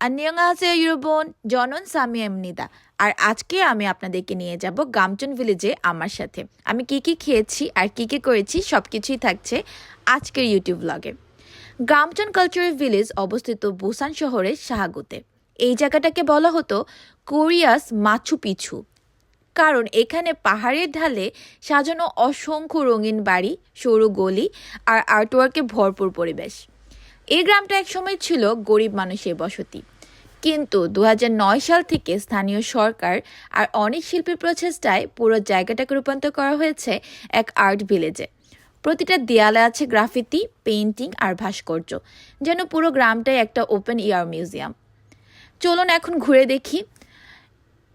안녕하세요 여러분 জনন সামিয়া এমনিদা আর আজকে আমি আপনাদেরকে নিয়ে যাব গামচন ভিলেজে আমার সাথে আমি কি কি খেয়েছি আর কি কি করেছি সব কিছুই থাকছে আজকের ইউটিউব ব্লগে গামচন কালচারাল ভিলেজ অবস্থিত বুসান শহরের শাহাগুতে এই জায়গাটাকে বলা হতো কোরিয়াস মাছু পিছু কারণ এখানে পাহাড়ের ঢালে সাজানো অসংখ্য রঙিন বাড়ি সরু গলি আর আর্টওয়ার্কে ভরপুর পরিবেশ এই গ্রামটা একসময় ছিল গরিব মানুষের বসতি। কিন্তু দু হাজার নয় সাল থেকে স্থানীয় সরকার আর অনেক শিল্পীর প্রচেষ্টায় পুরো জায়গাটাকে রূপান্তর করা হয়েছে এক আর্ট ভিলেজে। প্রতিটা দেয়ালে আছে গ্রাফিতি, পেইন্টিং আর ভাস্কর্য, যেন পুরো গ্রামটাই একটা ওপেন এয়ার মিউজিয়াম। চলুন এখন ঘুরে দেখি।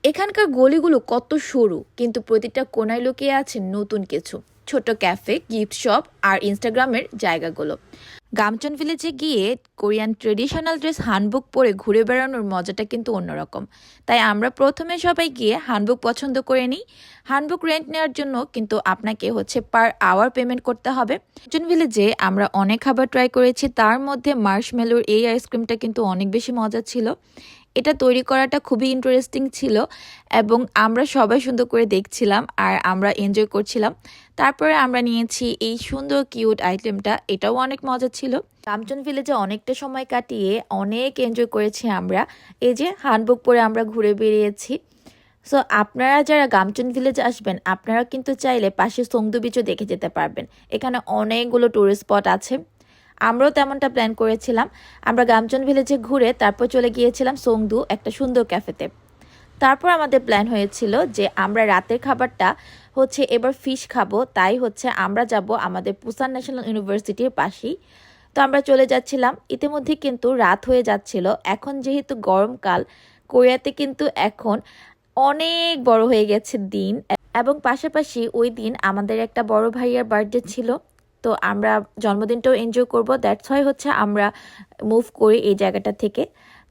এখানকার গলিগুলো কত সরু, কিন্তু প্রতিটা কোনায় লুকিয়ে আছে নতুন কিছু। ছোট ক্যাফে, গিফট শপ আর ইনস্টাগ্রামের জায়গাগুলো। গামচন ভিলেজে গিয়ে কোরিয়ান ট্রেডিশনাল ড্রেস হানবুক পরে ঘুরে বেড়ানোর মজাটা কিন্তু অন্যরকম। তাই আমরা প্রথমে সবাই গিয়ে হানবুক পছন্দ করে নিই। হানবুক রেন্ট নেওয়ার জন্য কিন্তু আপনাকে হচ্ছে পার আওয়ার পেমেন্ট করতে হবে। গামচন ভিলেজে আমরা অনেক খাবার ট্রাই করেছি, তার মধ্যে মার্শমেলোর এই আইসক্রিমটা কিন্তু অনেক বেশি মজা ছিল। এটা তৈরি করাটা খুবই ইন্টারেস্টিং ছিল এবং আমরা সবাই সুন্দর করে দেখছিলাম আর আমরা এনজয় করছিলাম। তারপরে আমরা নিয়েছি এই সুন্দর কিউট আইটেমটা এটাও অনেক মজা ছিল। রামচন ভিলেজে অনেকটা সময় কাটিয়ে অনেক এনজয় করেছি আমরা। এই যে হ্যান্ডবুক পরে আমরা ঘুরে বেরিয়েছি। সো আপনারা যারা গামচন ভিলেজ আসবেন আপনারা কিন্তু চাইলে পাশে সঙ্গদু বিচও দেখে যেতে পারবেন। এখানে অনেকগুলো টুরিস্ট স্পট আছে। আমরাও তেমনটা প্ল্যান করেছিলাম। আমরা গামচন ভিলেজে ঘুরে তারপর চলে গিয়েছিলাম সোংদু, একটা সুন্দর ক্যাফেতে তারপর আমাদের প্ল্যান হয়েছিল যে আমরা রাতের খাবারটা হচ্ছে এবার ফিশ খাব, তাই হচ্ছে আমরা যাব আমাদের পুসান ন্যাশনাল ইউনিভার্সিটির পাশেই। তো আমরা চলে যাচ্ছিলাম। ইতিমধ্যে কিন্তু রাত হয়ে যাচ্ছিল। এখন যেহেতু গরমকাল, কোরিয়াতে কিন্তু এখন অনেক বড় হয়ে গেছে দিন। এবং পাশাপাশি ওই দিন আমাদের একটা বড় ভাইয়ার বার্থডে ছিল। তো আমরা জন্মদিনটাও এনজয় করব। দ্যাটস হয় হচ্ছে আমরা মুভ করি এই জায়গাটা থেকে।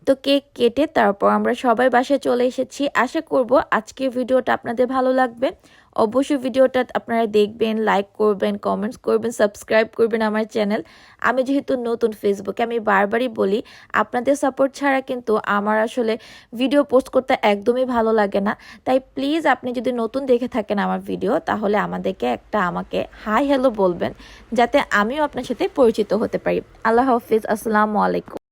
তো কেক কেটে তারপর আমরা সবাই বাসায় চলে এসেছি। আশা করব আজকের ভিডিওটা আপনাদের ভালো লাগবে। অবশ্যই ভিডিওটা আপনারা দেখবেন লাইক করবেন কমেন্টস করবেন সাবস্ক্রাইব করবেন আমার চ্যানেল আমি যেহেতু নতুন ফেসবুকে আমি বারবারই বলি, আপনাদের সাপোর্ট ছাড়া কিন্তু আমার আসলে ভিডিও পোস্ট করতে একদমই ভালো লাগে না। তাই প্লিজ আপনি যদি নতুন দেখে থাকেন আমার ভিডিও তাহলে আমাদেরকে একটা আমাকে হাই হ্যালো বলবেন, যাতে আমিও আপনার সাথে পরিচিত হতে পারি। আল্লাহ হাফিজ, আসসালামু আলাইকুম।